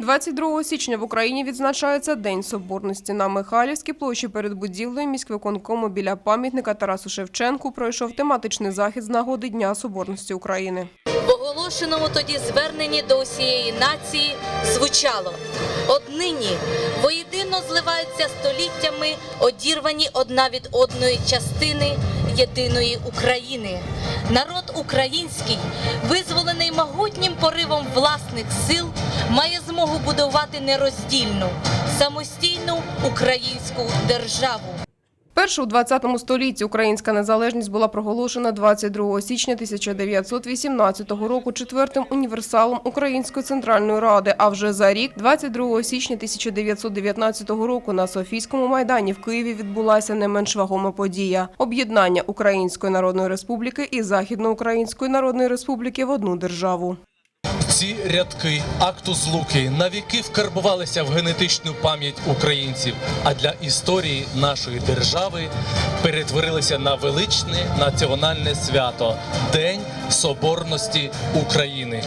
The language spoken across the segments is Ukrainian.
22 січня в Україні відзначається День Соборності. На Михайлівській площі перед будівлею міськвиконкому біля пам'ятника Тарасу Шевченку пройшов тематичний захід з нагоди Дня Соборності України. В оголошеному тоді зверненні до усієї нації звучало однині воєдино зливаються століттями одірвані одна від одної частини єдиної України. Народ український, визволений власних сил, має змогу будувати нероздільну самостійну українську державу. Першу у 20 столітті українська незалежність була проголошена 22 січня 1918 року четвертим універсалом Української центральної ради. А вже за рік, 22 січня 1919 року, на Софійському майдані в Києві відбулася не менш вагома подія – об'єднання Української Народної Республіки і Західноукраїнської Народної Республіки в одну державу. Ці рядки акту злуки навіки вкарбувалися в генетичну пам'ять українців, а для історії нашої держави перетворилися на величне національне свято День Соборності України.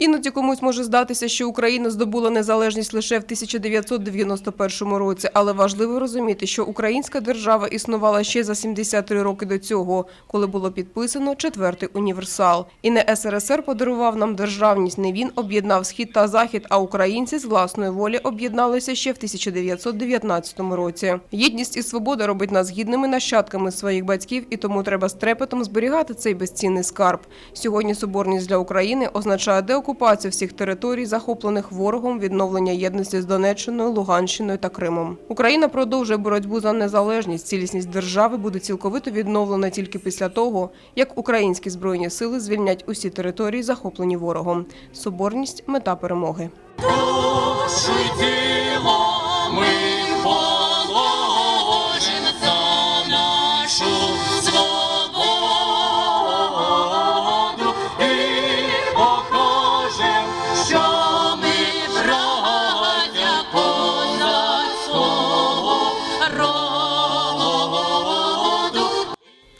Іноді комусь може здатися, що Україна здобула незалежність лише в 1991 році, але важливо розуміти, що українська держава існувала ще за 73 роки до цього, коли було підписано четвертий універсал. І не СРСР подарував нам державність, не він об'єднав схід та захід, а українці з власної волі об'єдналися ще в 1919 році. Єдність і свобода робить нас гідними нащадками своїх батьків, і тому треба з трепетом зберігати цей безцінний скарб. Сьогодні соборність для України означає деокупацію всіх територій, захоплених ворогом, відновлення єдності з Донеччиною, Луганщиною та Кримом. Україна продовжує боротьбу за незалежність. Цілісність держави буде цілковито відновлена тільки після того, як українські збройні сили звільнять усі території, захоплені ворогом. Соборність мета перемоги.